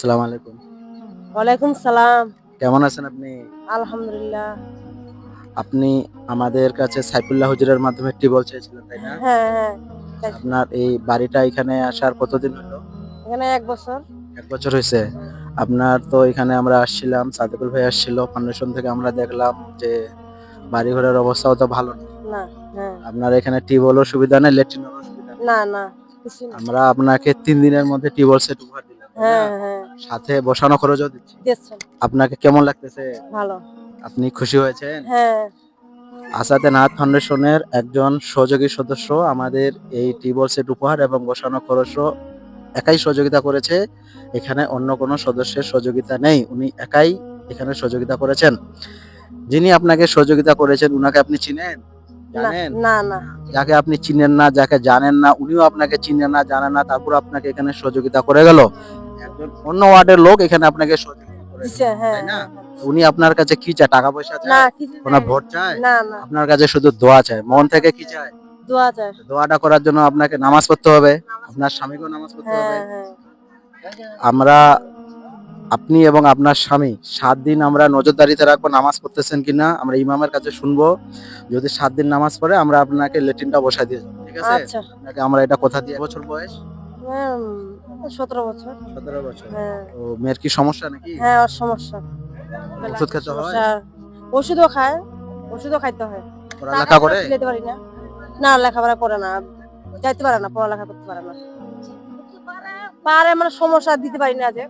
আসসালামু আলাইকুম। ওয়ালাইকুম সালাম। কেমন আছেন আপনি? আলহামদুলিল্লাহ। আপনি আমাদের কাছে সাইফুল্লাহ হুজুরের মাধ্যমে টিবল চেয়েছিলেন তাই না? হ্যাঁ হ্যাঁ। আপনার এই বাড়িটা এখানে আসার কতদিন হলো? এখানে এক বছর। এক বছর হয়েছে। আপনার তো এখানে আমরা আসছিলাম সাদেকুল ভাই আসছিল ফাউন্ডেশন থেকে আমরা দেখলাম যে বাড়ি ঘরের অবস্থাও তো ভালো না। আপনার এখানে টিবলও সুবিধা নেই ল্যাট্রিনেরও সুবিধা না না। আমরা আপনাকে তিন দিনের মধ্যে টিবল সেট উপহার হ্যাঁ হ্যাঁ। সাথে বসানো খরচও দিচ্ছি। দিচ্ছেন। আপনাকে কেমন লাগতেছে? ভালো। আপনি খুশি হয়েছেন? হ্যাঁ। আসাতে নাথ ফাউন্ডেশনের একজন সহযোগী সদস্য আমাদের এই টিবল সেট উপহার এবং বসানো খরচও একাই সহযোগিতা করেছে। এখানে অন্য কোনো সদস্যের সহযোগিতা নেই। উনি একাই এখানে সহযোগিতা করেছেন। যিনি আপনাকে সহযোগিতা করেছেন উনাকে আপনি চিনেন? জানেন? না না। যাকে আপনি চিনেন না যাকে জানেন না উনিও আপনাকে চিনেন না জানেন না তারপর আপনাকে এখানে সহযোগিতা করে গেল। একজন অন্য ওয়ার্ডের লোক এখানে আপনাকে সহযোগিতা করে হ্যাঁ তাই না? হ্যাঁ, উনি আপনার কাছে কি চায়? টাকা পয়সা হ্যাঁ। না চায় কোনো ভোট চায়? আপনার কাছে শুধু দোয়া চায়। মন থেকে কি চায়? দোয়া দোয়াটা করার জন্য আপনাকে নামাজ পড়তে হবে। আপনার স্বামীকেও নামাজ পড়তে হবে। হ্যাঁ। হ্যাঁ আমরা আপনি এবং আপনার স্বামী সাত দিন আমরা নজরদারিতে রাখব নামাজ পড়তেছেন কিনা আমরা ইমামের কাছে শুনব। যদি সাত দিন নামাজ পড়ে আমরা আপনাকে লেট্রিনটা বসাই দিয়ে ঠিক আছে? আচ্ছা। আপনাকে আমরা এটা কথা দিয়ে বছর বয়স। হ্যাঁ, সতেরো বছর। সতেরো বছর। হ্যাঁ। তো মেয়ের কি সমস্যা নাকি? হ্যাঁ ওর সমস্যা। ওষুধ খেতে হয়? ওষুধও খায়। ওষুধও খাইতে হয়। পড়ালেখা করে? টাকা পারি না। না লেখাপড়া করে না। যাইতে পারে না পড়ালেখা করতে পারে না। পারে মানে সমস্যা দিতে পারি না যে।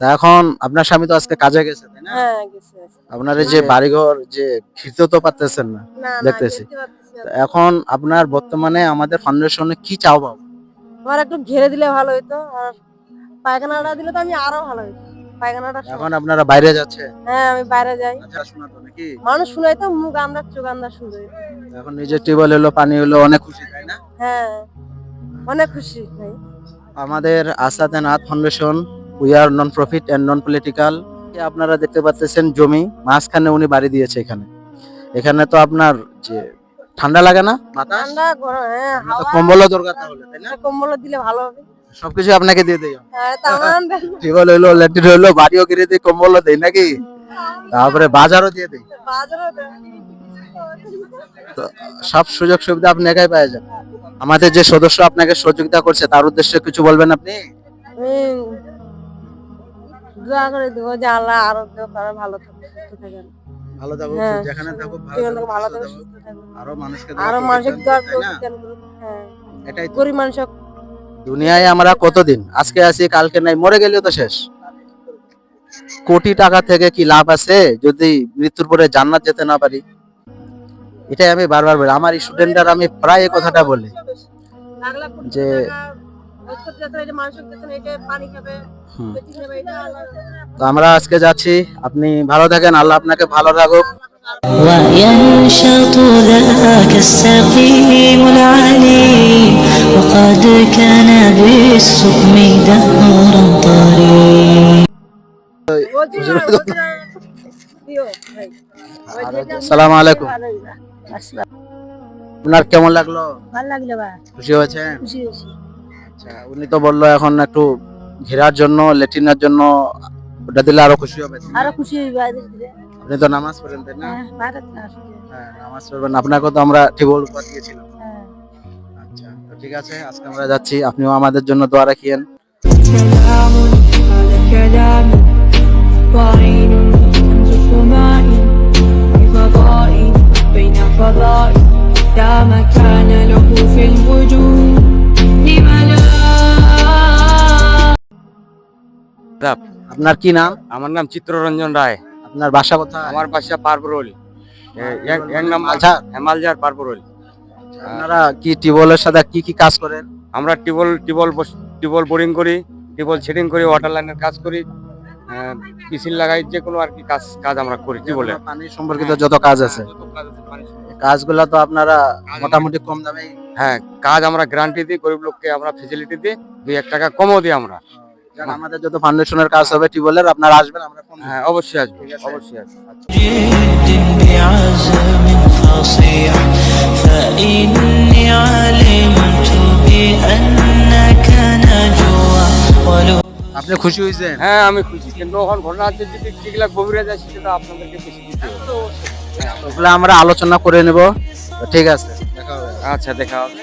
এখন আপনার স্বামী তো আজকে কাজে গেছে তাই না? হ্যাঁ গেছে। আপনার এই যে বাড়িঘর যে খিরতে তো পারতেছেন না দেখতেছি। যেতে এখন আপনার বর্তমানে আমাদের ফাউন্ডেশনে কি চাও বাবু আমার একটু ঘেরে দিলে ভালো হইতো আর পায়খানাটা দিলে তো আমি আরও ভালো হইতো পায়খানাটা এখন আপনারা বাইরে যাচ্ছে? হ্যাঁ আমি বাইরে যাই। আচ্ছা শোনা তো নাকি? মানুষ শুনাই তো মুখ আমরা চোখ আমরা শুনতে এখন নিজের টিউবওয়েল হলো পানি হলো অনেক খুশি তাই না? হ্যাঁ অনেক খুশি ভাই। আমাদের Asad foundation we are non profit and non political আপনারা দেখতে পাচ্ছেন জমি মাঝখানে উনি বাড়ি দিয়েছে এখানে। এখানে তো আপনার যে ঠান্ডা লাগে না? বাতাস? ঠান্ডা হ্যাঁ আপনার তো হাওয়া। কম্বলও দরকার তাহলে তাই না? কম্বল দিলে ভালো হবে। সবকিছু আপনাকে দিয়ে দেয় হ্যাঁ টিউবওয়েল হইল ল্যাট্রিন হইল বাড়িও কিনে দিই কম্বলও দেই নাকি? তারপরে বাজারও দিয়ে দিই। সব সুযোগ সুবিধা আপনি একাই পেয়ে যান আমাদের যে সদস্য আপনাকে সহযোগিতা করছে তার উদ্দেশ্যে কিছু বলবেন আপনি? দোয়া করে দেবো যে আল্লাহ আরও করে ভালো থাকেন ভালো থাকুক হ্যাঁ। যেখানে থাকুক ভালো থাকবে আরও মানুষকে আরও করুক হ্যাঁ। এটাই গরিব মানুষ দুনিয়ায় আমরা কতদিন? আজকে আছি কালকে নাই মরে গেলেও তো শেষ। কোটি টাকা থেকে কি লাভ আছে? যদি মৃত্যুর পরে জান্নাত যেতে না পারি? এটাই আমি বারবার বলি আমার স্টুডেন্টরা আমি প্রায় কথাটা বলি যে পানি খাবে হুম। বেশি খাবে, এটা আল্লাহ- তো আমরা আজকে যাচ্ছি আপনি ভালো থাকেন আল্লাহ আপনাকে ভালো রাখুক وينشط ذاك السقيم العليم وقد كان بالسقم دهرا طريق বলছি না, বলছি না, দিও, ভাই। ওই আর যেটা আসসালামু আলাইকুম আসসালাম। আপনার কেমন লাগলো ভালো লাগলো ভাই খুশি হয়েছেন খুশি হয়েছি আচ্ছা উনি তো বলল এখন একটু ঘেরার জন্য লেট্রিনের জন্য ওটা দিলে আরও খুশি হবে। আরও খুশি হই ভাই ধীরে ধীরে আপনি তো নামাজ পড়েন তাই না? হ্যাঁ। হ্যাঁ নামাজ পড়বেন। আপনাকেও তো আমরা টিবল উপহার দিয়েছিলাম হ্যাঁ। আচ্ছা তো ঠিক আছে আজকে আমরা যাচ্ছি। আপনিও আমাদের জন্য দোয়া রাখিয়েন। আপনার কি নাম? আমার নাম চিত্ররঞ্জন রায়। আপনার বাসা কোথায়? আমার বাসা পারপুরল এক নাম আচ্ছা হেমালজার পারপুরল আপনারা কি টিবলের সাথে কি কি কাজ করেন? আমরা টিবল টিবল বস- টিবল বোরিং করি টিবল সেটিং করি ওয়াটার লাইনের কাজ করি পিসিল লাগাই যে কোনো আর কি কাজ কাজ আমরা করি টিবলে পানি সম্পর্কিত যত কাজ আছে। কাজগুলো তো আপনারা মোটামুটি কম দামে হ্যাঁ কাজ আমরা গ্যারান্টি দিই গরিব লোককে আমরা ফেসিলিটি দিই দুই এক টাকা কমও দিই আমরা। আমাদের যত ফাউন্ডেশনের কাজ হবে টিউবওয়েলের আপনারা আসবেন আমরা ফোন হ্যাঁ অবশ্যই আসব অবশ্যই আপনি খুশি হয়েছেন? হ্যাঁ আমি খুশি। কিন্তু ওখানে ঘটনা আছে যদি ঠিকলা গভীরে যায় সেটা আপনাদেরকে খুশি দিতে হবে। হ্যাঁ, আমরা আলোচনা করে নেব। ঠিক আছে দেখা হবে। আচ্ছা দেখা হবে।